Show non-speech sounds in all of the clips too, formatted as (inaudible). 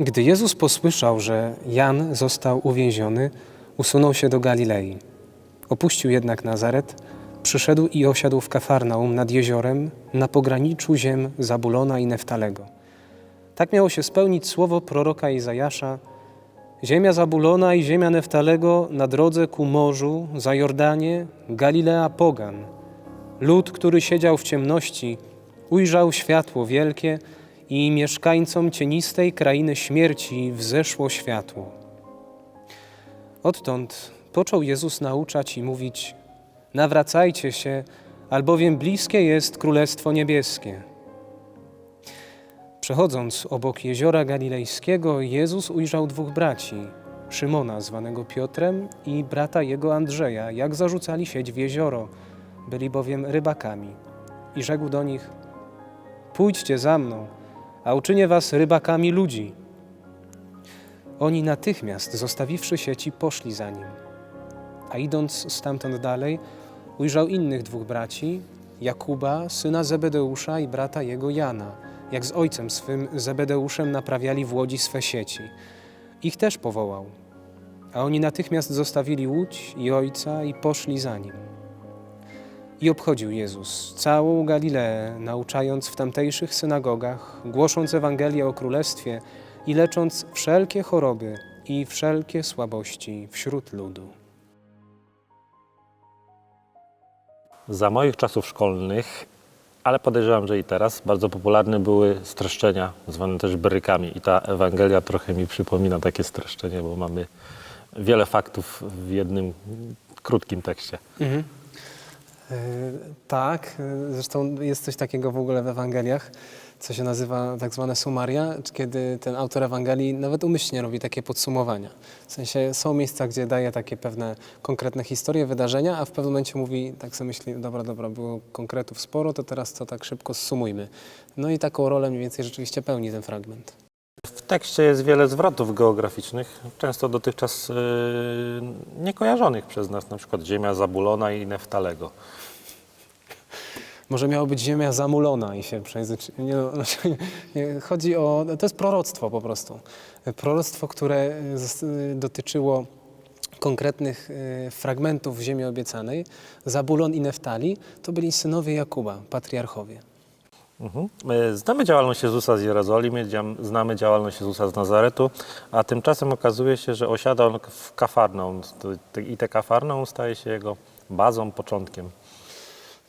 Gdy Jezus posłyszał, że Jan został uwięziony, usunął się do Galilei. Opuścił jednak Nazaret, przyszedł i osiadł w Kafarnaum nad jeziorem, na pograniczu ziem Zabulona i Neftalego. Tak miało się spełnić słowo proroka Izajasza: Ziemia Zabulona i ziemia Neftalego na drodze ku morzu, za Jordanie, Galilea Pogan. Lud, który siedział w ciemności, ujrzał światło wielkie i mieszkańcom cienistej krainy śmierci wzeszło światło. Odtąd począł Jezus nauczać i mówić: Nawracajcie się, albowiem bliskie jest Królestwo Niebieskie. Przechodząc obok jeziora galilejskiego, Jezus ujrzał dwóch braci, Szymona, zwanego Piotrem, i brata jego Andrzeja, jak zarzucali sieć w jezioro, byli bowiem rybakami. I rzekł do nich: Pójdźcie za mną, a uczynię was rybakami ludzi. Oni natychmiast, zostawiwszy sieci, poszli za nim. A idąc stamtąd dalej, ujrzał innych dwóch braci, Jakuba, syna Zebedeusza i brata jego Jana, jak z ojcem swym Zebedeuszem naprawiali w łodzi swe sieci. Ich też powołał. A oni natychmiast zostawili łódź i ojca i poszli za nim. I obchodził Jezus całą Galileę, nauczając w tamtejszych synagogach, głosząc Ewangelię o Królestwie i lecząc wszelkie choroby i wszelkie słabości wśród ludu. Za moich czasów szkolnych, ale podejrzewam, że i teraz, bardzo popularne były streszczenia, zwane też brykami. I ta Ewangelia trochę mi przypomina takie streszczenie, bo mamy wiele faktów w jednym krótkim tekście. Mhm. E, tak, e, zresztą jest coś takiego w ogóle w Ewangeliach, co się nazywa tak zwane sumaria, kiedy ten autor Ewangelii nawet umyślnie robi takie podsumowania. W sensie są miejsca, gdzie daje takie pewne konkretne historie, wydarzenia, a w pewnym momencie mówi, tak sobie myśli, dobra, dobra, było konkretów sporo, to teraz to tak szybko zsumujmy. No i taką rolę mniej więcej rzeczywiście pełni ten fragment. W tekście jest wiele zwrotów geograficznych, często dotychczas yy, niekojarzonych przez nas, na przykład ziemia Zabulona i Neftalego. Może miała być ziemia zamulona i się przejęzyczy... Nie, no, znaczy, nie, chodzi o... To jest proroctwo po prostu. Proroctwo, które zas- dotyczyło konkretnych e, fragmentów ziemi obiecanej. Zabulon i Neftali to byli synowie Jakuba, patriarchowie. Mhm. My Znamy działalność Jezusa z Jerozolimy, znamy działalność Jezusa z Nazaretu, a tymczasem okazuje się, że osiada on w te- i te Kafarnaum staje się jego bazą, początkiem.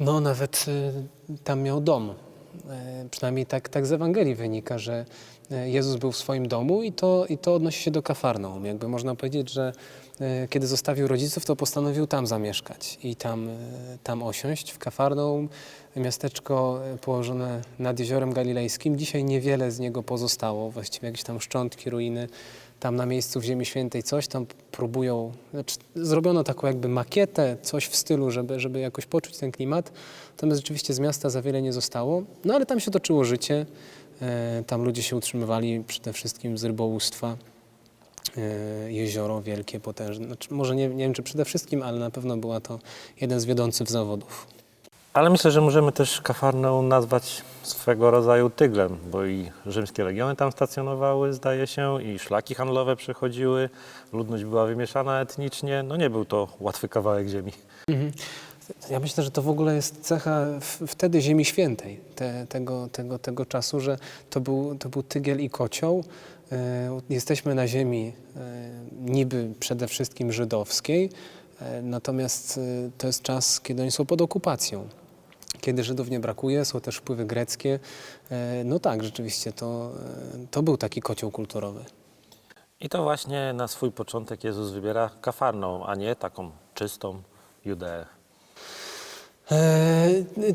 No, nawet y, tam miał dom. E, Przynajmniej tak, tak z Ewangelii wynika, że e, Jezus był w swoim domu i to, i to odnosi się do Kafarnaum. Jakby można powiedzieć, że e, kiedy zostawił rodziców, to postanowił tam zamieszkać i tam, tam osiąść. W Kafarnaum, miasteczko położone nad jeziorem galilejskim. Dzisiaj niewiele z niego pozostało, właściwie jakieś tam szczątki, ruiny. Tam na miejscu w Ziemi Świętej coś tam próbują, znaczy zrobiono taką jakby makietę, coś w stylu, żeby, żeby jakoś poczuć ten klimat. Natomiast rzeczywiście z miasta za wiele nie zostało. No ale tam się toczyło życie. E, tam ludzie się utrzymywali przede wszystkim z rybołówstwa. E, jezioro wielkie, potężne. Znaczy, może nie, nie wiem, czy przede wszystkim, ale na pewno była to jeden z wiodących zawodów. Ale myślę, że możemy też Kafarnaum nazwać swego rodzaju tyglem, bo i rzymskie legiony tam stacjonowały, zdaje się, i szlaki handlowe przechodziły, ludność była wymieszana etnicznie. No nie był to łatwy kawałek ziemi. Ja myślę, że to w ogóle jest cecha wtedy Ziemi Świętej, te, tego, tego, tego czasu, że to był, to był tygiel i kocioł. E, Jesteśmy na ziemi e, niby przede wszystkim żydowskiej, natomiast e, to jest czas, kiedy oni są pod okupacją. Kiedy Żydów nie brakuje, są też wpływy greckie. E, No tak, rzeczywiście, to, e, to był taki kocioł kulturowy. I to właśnie na swój początek Jezus wybiera Kafarnaum, a nie taką czystą Judeę. E,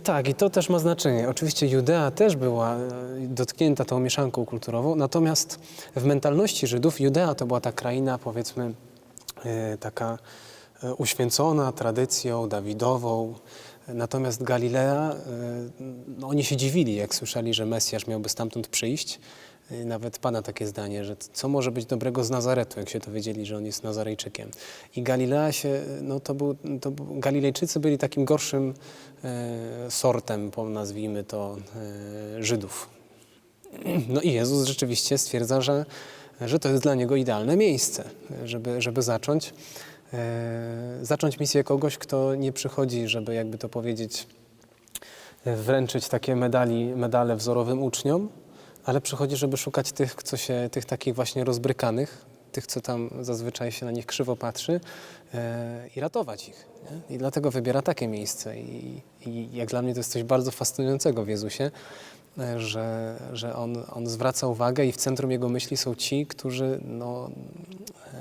tak, i to też ma znaczenie. Oczywiście Judea też była e, dotknięta tą mieszanką kulturową, natomiast w mentalności Żydów Judea to była ta kraina, powiedzmy, e, taka e, uświęcona tradycją Dawidową. Natomiast Galilea, e, no, oni się dziwili, jak słyszeli, że Mesjasz miałby stamtąd przyjść. E, Nawet Pana takie zdanie, że co może być dobrego z Nazaretu, jak się dowiedzieli, że on jest Nazarejczykiem. I Galilea się, no to był, to Galilejczycy byli takim gorszym e, sortem, nazwijmy to, e, Żydów. No i Jezus rzeczywiście stwierdza, że że to jest dla niego idealne miejsce, żeby, żeby zacząć, e, zacząć misję kogoś, kto nie przychodzi, żeby jakby to powiedzieć, e, wręczyć takie medali, medale wzorowym uczniom, ale przychodzi, żeby szukać tych, co się, tych takich właśnie rozbrykanych, tych, co tam zazwyczaj się na nich krzywo patrzy e, i ratować ich. Nie? I dlatego wybiera takie miejsce. I, I jak dla mnie to jest coś bardzo fascynującego w Jezusie, e, że, że on, on zwraca uwagę i w centrum jego myśli są ci, którzy no,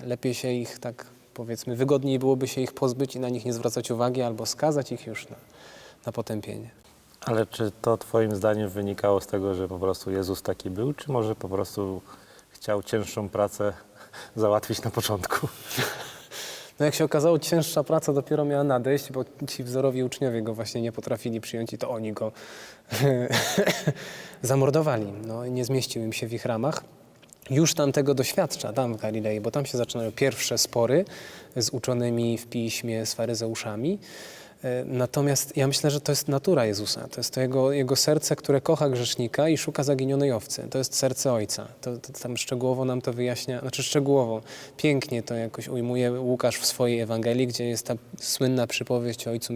lepiej się ich tak powiedzmy, wygodniej byłoby się ich pozbyć i na nich nie zwracać uwagi albo skazać ich już na, na potępienie. Ale czy to Twoim zdaniem wynikało z tego, że po prostu Jezus taki był, czy może po prostu chciał cięższą pracę (laughs) załatwić na początku? (laughs) No jak się okazało, cięższa praca dopiero miała nadejść, bo ci wzorowi uczniowie go właśnie nie potrafili przyjąć i to oni go (laughs) zamordowali. No, nie zmieścił im się w ich ramach. Już tam tego doświadcza, tam w Galilei, bo tam się zaczynają pierwsze spory z uczonymi w piśmie, z faryzeuszami. E, Natomiast ja myślę, że to jest natura Jezusa. To jest to jego, jego serce, które kocha grzesznika i szuka zaginionej owcy. To jest serce Ojca. To, to tam szczegółowo nam to wyjaśnia, znaczy szczegółowo, pięknie to jakoś ujmuje Łukasz w swojej Ewangelii, gdzie jest ta słynna przypowieść o Ojcu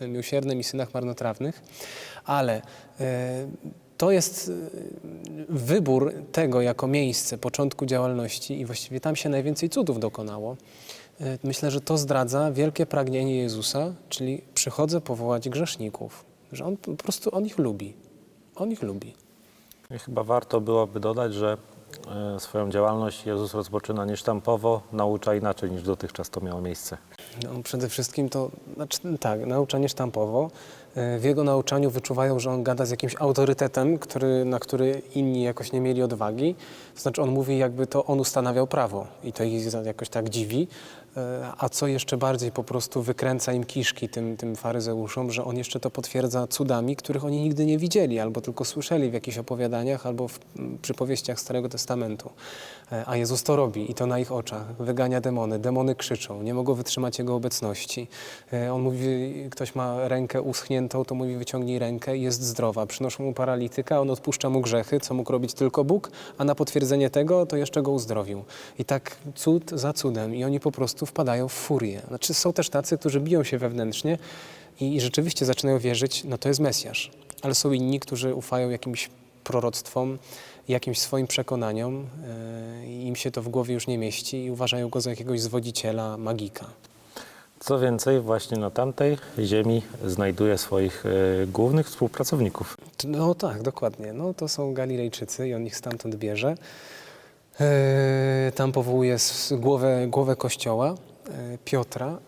miłosiernym i synach marnotrawnych. Ale e, to jest e, wybór tego jako miejsce początku działalności i właściwie tam się najwięcej cudów dokonało. E, Myślę, że to zdradza wielkie pragnienie Jezusa, czyli przychodzę powołać grzeszników, że On po prostu On ich lubi. On ich lubi. I chyba warto byłoby dodać, że e, swoją działalność Jezus rozpoczyna niesztampowo, naucza inaczej niż dotychczas to miało miejsce. No, przede wszystkim to, znaczy, tak, nauczanie sztampowo. E, W jego nauczaniu wyczuwają, że on gada z jakimś autorytetem, który, na który inni jakoś nie mieli odwagi. Znaczy on mówi, jakby to on ustanawiał prawo i to ich jakoś tak dziwi. E, A co jeszcze bardziej po prostu wykręca im kiszki tym, tym faryzeuszom, że on jeszcze to potwierdza cudami, których oni nigdy nie widzieli, albo tylko słyszeli w jakichś opowiadaniach, albo w przypowieściach Starego Testamentu. E, A Jezus to robi i to na ich oczach. Wygania demony, demony krzyczą, nie mogą wytrzymać Jego obecności. E, On mówi, ktoś ma rękę uschniętą, to mówi wyciągnij rękę i jest zdrowa. Przynoszą mu paralityka, on odpuszcza mu grzechy, co mógł robić tylko Bóg, a na potwierdzenie tego to jeszcze go uzdrowił. I tak cud za cudem i oni po prostu wpadają w furię. Znaczy są też tacy, którzy biją się wewnętrznie i, i rzeczywiście zaczynają wierzyć, no to jest Mesjasz. Ale są inni, którzy ufają jakimś proroctwom, jakimś swoim przekonaniom yy, i im się to w głowie już nie mieści i uważają go za jakiegoś zwodziciela, magika. Co więcej, właśnie na tamtej ziemi znajduje swoich e, głównych współpracowników. No tak, dokładnie. No, to są Galilejczycy i on ich stamtąd bierze. E, tam powołuje głowę, głowę kościoła, e, Piotra.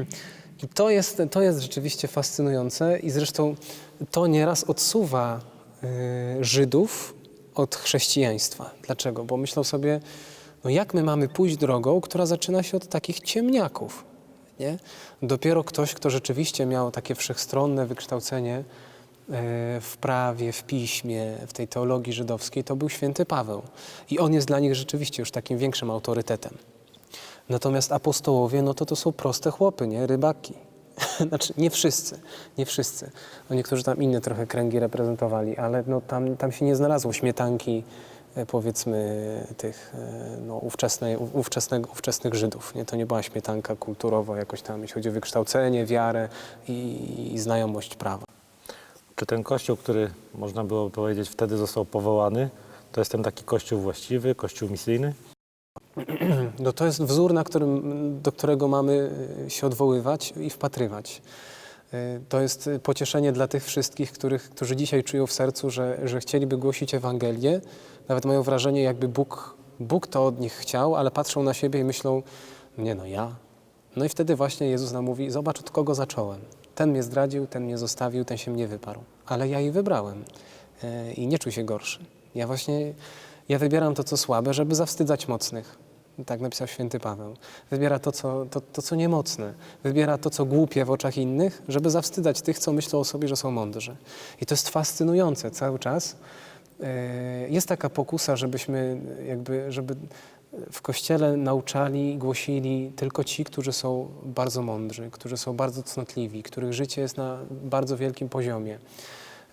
(clears throat) I to jest, to jest rzeczywiście fascynujące i zresztą to nieraz odsuwa e, Żydów od chrześcijaństwa. Dlaczego? Bo myślą sobie, no jak my mamy pójść drogą, która zaczyna się od takich ciemniaków. Nie? Dopiero ktoś, kto rzeczywiście miał takie wszechstronne wykształcenie w prawie, w piśmie, w tej teologii żydowskiej, to był święty Paweł. I on jest dla nich rzeczywiście już takim większym autorytetem. Natomiast apostołowie, no to to są proste chłopy, nie? Rybaki. (laughs) Znaczy, nie wszyscy, nie wszyscy. No niektórzy tam inne trochę kręgi reprezentowali, ale no tam, tam się nie znalazło śmietanki, e, powiedzmy, tych e, no, ówczesnej, ówczesnych Żydów. Nie? To nie była śmietanka kulturowa jakoś tam, jeśli chodzi o wykształcenie, wiarę i, i znajomość prawa. Czy ten kościół, który można było powiedzieć wtedy został powołany, to jest ten taki kościół właściwy, kościół misyjny? (clears throat) No to jest wzór, na którym, do którego mamy y, się odwoływać i wpatrywać. Y, To jest y, pocieszenie dla tych wszystkich, których, którzy dzisiaj czują w sercu, że, że chcieliby głosić Ewangelię. Nawet mają wrażenie, jakby Bóg, Bóg to od nich chciał, ale patrzą na siebie i myślą, nie no ja. No i wtedy właśnie Jezus nam mówi, zobacz od kogo zacząłem. Ten mnie zdradził, ten mnie zostawił, ten się mnie wyparł. Ale ja ich wybrałem y, i nie czuj się gorszy. Ja właśnie, ja wybieram to, co słabe, żeby zawstydzać mocnych. Tak napisał święty Paweł. Wybiera to co, to, to, co niemocne. Wybiera to, co głupie w oczach innych, żeby zawstydzać tych, co myślą o sobie, że są mądrzy. I to jest fascynujące cały czas. E, Jest taka pokusa, żebyśmy jakby, żeby w Kościele nauczali głosili tylko ci, którzy są bardzo mądrzy, którzy są bardzo cnotliwi, których życie jest na bardzo wielkim poziomie.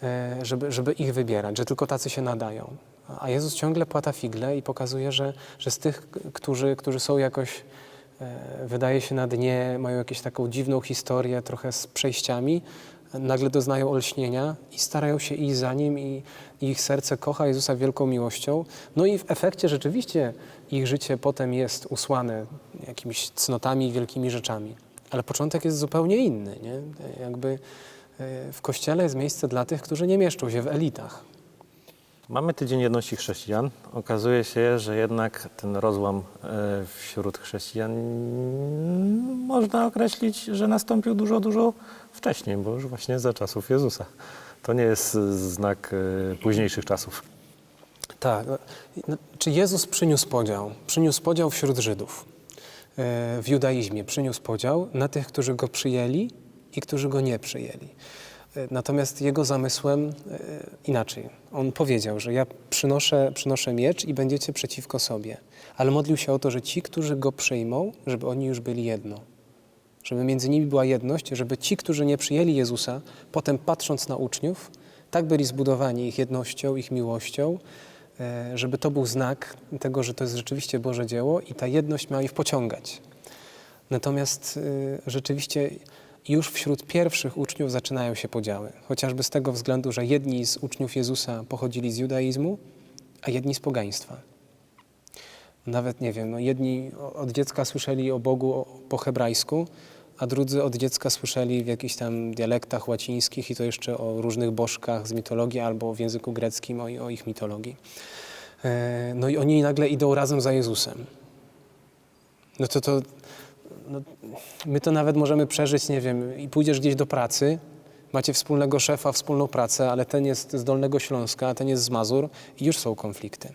e, żeby, żeby ich wybierać, że tylko tacy się nadają. A Jezus ciągle płata figle i pokazuje, że, że z tych, którzy, którzy są jakoś, e, wydaje się na dnie, mają jakąś taką dziwną historię, trochę z przejściami, nagle doznają olśnienia i starają się iść za Nim i, ich serce kocha Jezusa wielką miłością. No i w efekcie rzeczywiście ich życie potem jest usłane jakimiś cnotami i wielkimi rzeczami. Ale początek jest zupełnie inny. Nie? Jakby e, w Kościele jest miejsce dla tych, którzy nie mieszczą się w elitach. Mamy Tydzień Jedności Chrześcijan. Okazuje się, że jednak ten rozłam e, wśród chrześcijan można określić, że nastąpił dużo, dużo wcześniej, bo już właśnie za czasów Jezusa. To nie jest znak e, późniejszych czasów. Tak. no, Czy Jezus przyniósł podział? Przyniósł podział wśród Żydów. E, W judaizmie przyniósł podział na tych, którzy go przyjęli i którzy go nie przyjęli. E, Natomiast jego zamysłem e, inaczej. On powiedział, że ja przynoszę, przynoszę miecz i będziecie przeciwko sobie. Ale modlił się o to, że ci, którzy go przyjmą, żeby oni już byli jedno. Żeby między nimi była jedność, żeby ci, którzy nie przyjęli Jezusa, potem patrząc na uczniów, tak byli zbudowani ich jednością, ich miłością, e, żeby to był znak tego, że to jest rzeczywiście Boże dzieło i ta jedność ma ich pociągać. Natomiast rzeczywiście już wśród pierwszych uczniów zaczynają się podziały. Chociażby z tego względu, że jedni z uczniów Jezusa pochodzili z judaizmu, a jedni z pogaństwa. Nawet nie wiem, no jedni od dziecka słyszeli o Bogu po hebrajsku, a drudzy od dziecka słyszeli w jakichś tam dialektach łacińskich i to jeszcze o różnych bożkach z mitologii albo w języku greckim o, o ich mitologii. E, No i oni nagle idą razem za Jezusem. No to to, no, my to nawet możemy przeżyć, nie wiem, i pójdziesz gdzieś do pracy, macie wspólnego szefa, wspólną pracę, ale ten jest z Dolnego Śląska, a ten jest z Mazur i już są konflikty.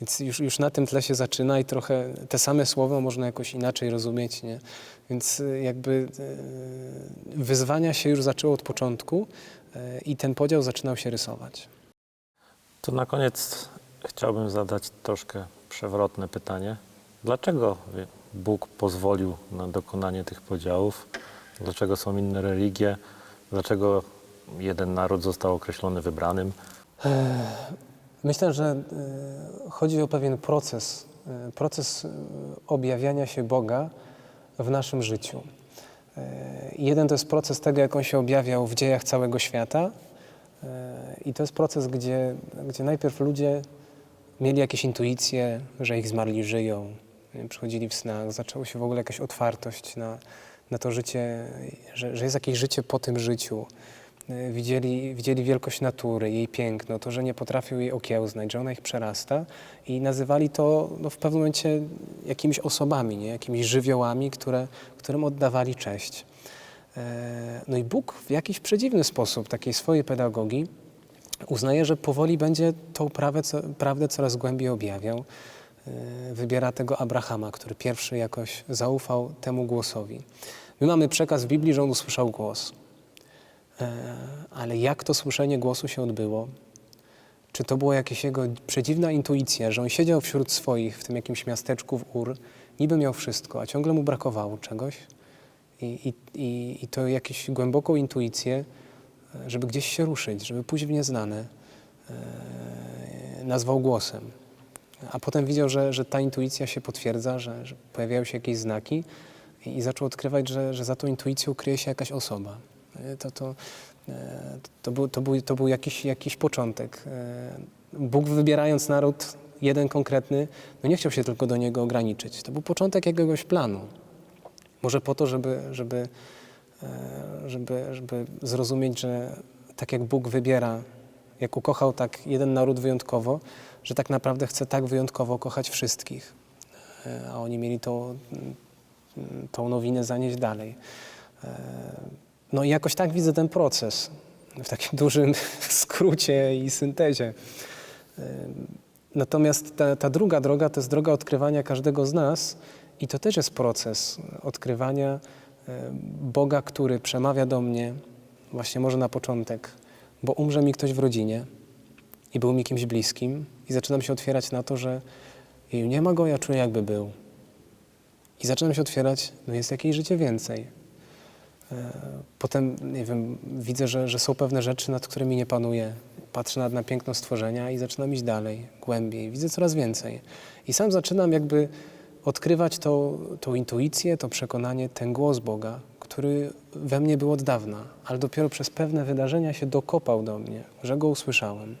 Więc już, już na tym tle się zaczyna i trochę te same słowa można jakoś inaczej rozumieć, nie? Więc y, jakby y, wyzwania się już zaczęło od początku y, i ten podział zaczynał się rysować. To na koniec chciałbym zadać troszkę przewrotne pytanie. Dlaczego Bóg pozwolił na dokonanie tych podziałów? Dlaczego są inne religie? Dlaczego jeden naród został określony wybranym? Myślę, że y, chodzi o pewien proces, y, proces y, objawiania się Boga w naszym życiu. Jeden to jest proces tego, jak On się objawiał w dziejach całego świata i to jest proces, gdzie, gdzie najpierw ludzie mieli jakieś intuicje, że ich zmarli żyją, nie, przychodzili w snach, zaczęło się w ogóle jakaś otwartość na, na to życie, że, że jest jakieś życie po tym życiu. Y, Widzieli, widzieli wielkość natury, jej piękno, to, że nie potrafią jej okiełznać, że ona ich przerasta i nazywali to no, w pewnym momencie jakimiś osobami, nie? jakimiś żywiołami, które, którym oddawali cześć. E, No i Bóg w jakiś przedziwny sposób takiej swojej pedagogii uznaje, że powoli będzie tą prawdę, prawdę coraz głębiej objawiał. E, Wybiera tego Abrahama, który pierwszy jakoś zaufał temu głosowi. My mamy przekaz w Biblii, że on usłyszał głos. E, Ale jak to słyszenie głosu się odbyło? Czy to była jakaś jego przedziwna intuicja, że on siedział wśród swoich w tym jakimś miasteczku w Ur, niby miał wszystko, a ciągle mu brakowało czegoś? I, i, i, to jakąś głęboką intuicję, e, żeby gdzieś się ruszyć, żeby pójść w nieznane, nazwał głosem. A potem widział, że, że ta intuicja się potwierdza, że, że pojawiają się jakieś znaki i, i zaczął odkrywać, że, że za tą intuicją kryje się jakaś osoba. E, To, to, e, to, był, to, był, to był jakiś, jakiś początek. E, Bóg wybierając naród jeden konkretny, no nie chciał się tylko do niego ograniczyć. To był początek jakiegoś planu. Może po to, żeby, żeby, żeby, żeby zrozumieć, że tak jak Bóg wybiera, jak ukochał tak jeden naród wyjątkowo, że tak naprawdę chce tak wyjątkowo kochać wszystkich. E, A oni mieli to, mm, tą nowinę zanieść dalej. E, No i jakoś tak widzę ten proces w takim (laughs) dużym skrócie i syntezie. E, Natomiast ta, ta druga droga to jest droga odkrywania każdego z nas i to też jest proces odkrywania Boga, który przemawia do mnie właśnie może na początek, bo umrze mi ktoś w rodzinie i był mi kimś bliskim i zaczynam się otwierać na to, że jeju, nie ma go, ja czuję jakby był. I zaczynam się otwierać, no jest jakieś życie więcej. E, Potem, nie wiem, widzę, że, że są pewne rzeczy, nad którymi nie panuję. Patrzę na, na piękno stworzenia i zaczynam iść dalej, głębiej. Widzę coraz więcej. I sam zaczynam jakby odkrywać tą, tą intuicję, to przekonanie, ten głos Boga, który we mnie był od dawna, ale dopiero przez pewne wydarzenia się dokopał do mnie, że go usłyszałem.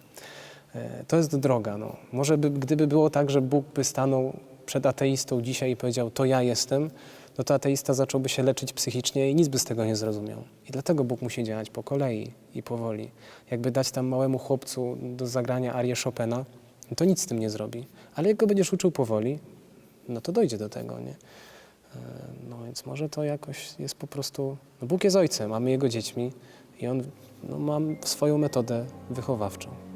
E, To jest droga. No. Może by, gdyby było tak, że Bóg by stanął przed ateistą dzisiaj i powiedział, to ja jestem, no to ateista zacząłby się leczyć psychicznie i nic by z tego nie zrozumiał. I dlatego Bóg musi działać po kolei i powoli. Jakby dać tam małemu chłopcu do zagrania arię Chopina, no to nic z tym nie zrobi. Ale jak go będziesz uczył powoli, no to dojdzie do tego, nie? E, No więc może to jakoś jest po prostu... No Bóg jest ojcem, a my Jego dziećmi i On no, ma swoją metodę wychowawczą.